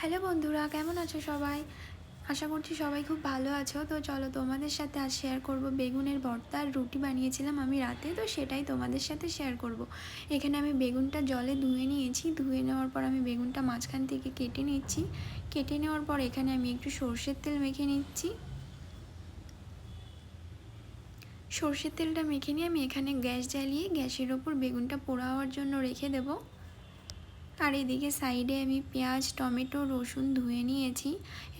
Hello বন্ধুরা, কেমন আছো সবাই? আশা করছি সবাই খুব ভালো আছো। তো চলো তোমাদের সাথে আজ শেয়ার করব বেগুনের ভর্তা আর রুটি বানিয়েছিলাম আমি রাতে। তো সেটাই তোমাদের সাথে শেয়ার করব। এখানে আমি বেগুনটা জলে ধুয়ে নিয়েছি। ধুয়ে নেওয়ার পর আমি বেগুনটা মাঝখান থেকে কেটে নিচ্ছি। কেটে নেওয়ার পর এখানে আমি একটু সর্ষের তেল মেখে নিচ্ছি। সর্ষের তেলটা মেখে নিয়ে আমি এখানে গ্যাস জ্বালিয়ে গ্যাসের ওপর বেগুনটা পোড়া হওয়ার জন্য রেখে দেবো। আর এদিকে সাইডে আমি পেঁয়াজ, টমেটো, রসুন ধুয়ে নিয়েছি।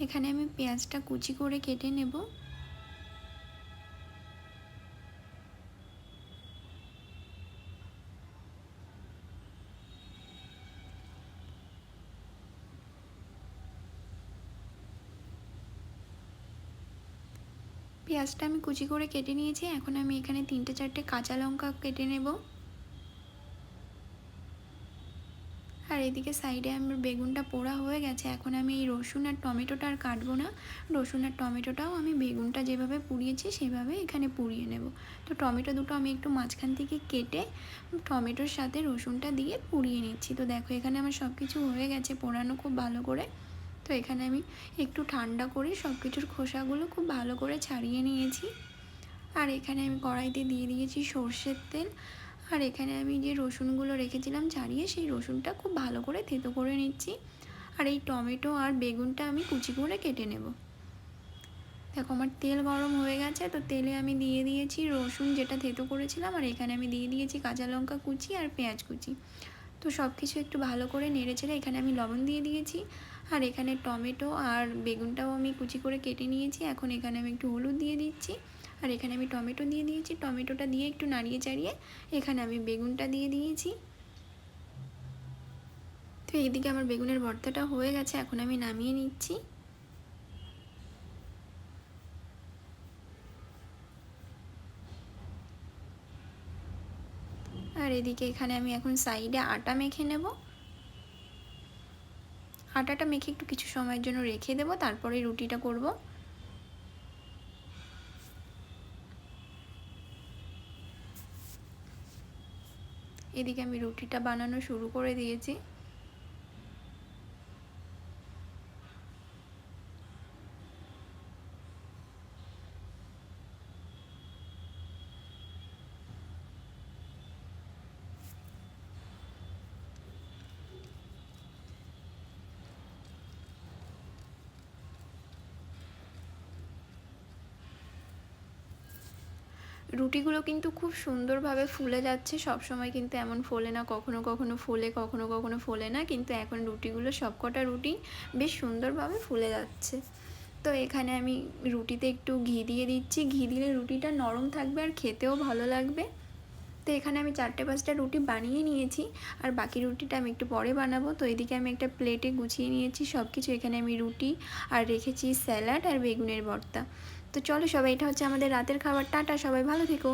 এখানে আমি পেঁয়াজটা কুচি করে কেটে নেব। পেঁয়াজটা আমি কুচি করে কেটে নিয়েছি। এখন আমি এখানে তিনটে চারটে কাঁচা লঙ্কা কেটে নেব। আর এদিকে সাইডে আমার বেগুনটা পোড়া হয়ে গেছে। এখন আমি এই রসুন আর টমেটোটা আর কাটবো না। রসুন আর টমেটোটাও আমি বেগুনটা যেভাবে পুড়িয়েছি সেভাবে এখানে পুড়িয়ে নেব। তো টমেটো দুটো আমি একটু মাঝখান থেকে কেটে টমেটোর সাথে রসুনটা দিয়ে পুড়িয়ে নিচ্ছি। তো দেখো এখানে আমার সব কিছু হয়ে গেছে পোড়ানো খুব ভালো করে। তো এখানে আমি একটু ঠান্ডা করে সব কিছুর খোসাগুলো খুব ভালো করে ছাড়িয়ে নিয়েছি। আর এখানে আমি কড়াইতে দিয়ে দিয়েছি সর্ষের তেল। আর এখানে আমি যে রসুনগুলো রেখেছিলাম ছাড়িয়ে সেই রসুনটা খুব ভালো করে থেতো করে নিচ্ছি। আর এই টমেটো আর বেগুনটা আমি কুচি করে কেটে নেব। দেখো আমার তেল গরম হয়ে গেছে, তো তেলে আমি দিয়ে দিয়েছি রসুন যেটা থেতো করেছিলাম, আর এখানে আমি দিয়ে দিয়েছি কাঁচা লঙ্কা কুচি আর পেঁয়াজ কুচি। তো সব কিছু একটু ভালো করে নেড়ে চেড়ে এখানে আমি লবণ দিয়ে দিয়েছি। আর এখানে টমেটো আর বেগুনটাও আমি কুচি করে কেটে নিয়েছি, এখন এখানে আমি একটু হলুদ দিয়ে দিচ্ছি। আর এখানে আমি টমেটো দিয়ে দিয়েছি। টমেটোটা দিয়ে একটু নাড়িয়ে চাড়িয়ে এখানে আমি বেগুনটা দিয়ে দিয়েছি। তো এইদিকে আমার বেগুনের ভর্তাটা হয়ে গেছে, এখন আমি নামিয়ে নিচ্ছি। আর এদিকে এখানে আমি এখন সাইডে আটা মেখে নেব। আটাটা মেখে একটু কিছু সময়ের জন্য রেখে দেবো, তারপরে রুটিটা করব। এদিকে আমি রুটিটা বানানো শুরু করে দিয়েছি। রুটিগুলো কিন্তু খুব সুন্দরভাবে ফুলে যাচ্ছে। সব সময় কিন্তু এমন ফোলে না, কখনো কখনো ফোলে, কখনো কখনো ফোলে না, কিন্তু এখন রুটিগুলো সবকটা রুটি বেশ সুন্দরভাবে ফুলে যাচ্ছে। তো এখানে আমি রুটিতে একটু ঘি দিয়ে দিচ্ছি। ঘি দিলে রুটিটা নরম থাকবে আর খেতেও ভালো লাগবে। তো এখানে আমি চারটে পাঁচটা রুটি বানিয়ে নিয়েছি আর বাকি রুটিটা আমি একটু পরে বানাবো। তো এদিকে আমি একটা প্লেটে গুছিয়ে নিয়েছি। সব কিছু এখানে আমি রুটি আর রেখেছি স্যালাড আর বেগুনের ভর্তা। তো চলো সবাই এটা হচ্ছে আমাদের রাতের খাবার। টাটা সবাই ভালো থেকো।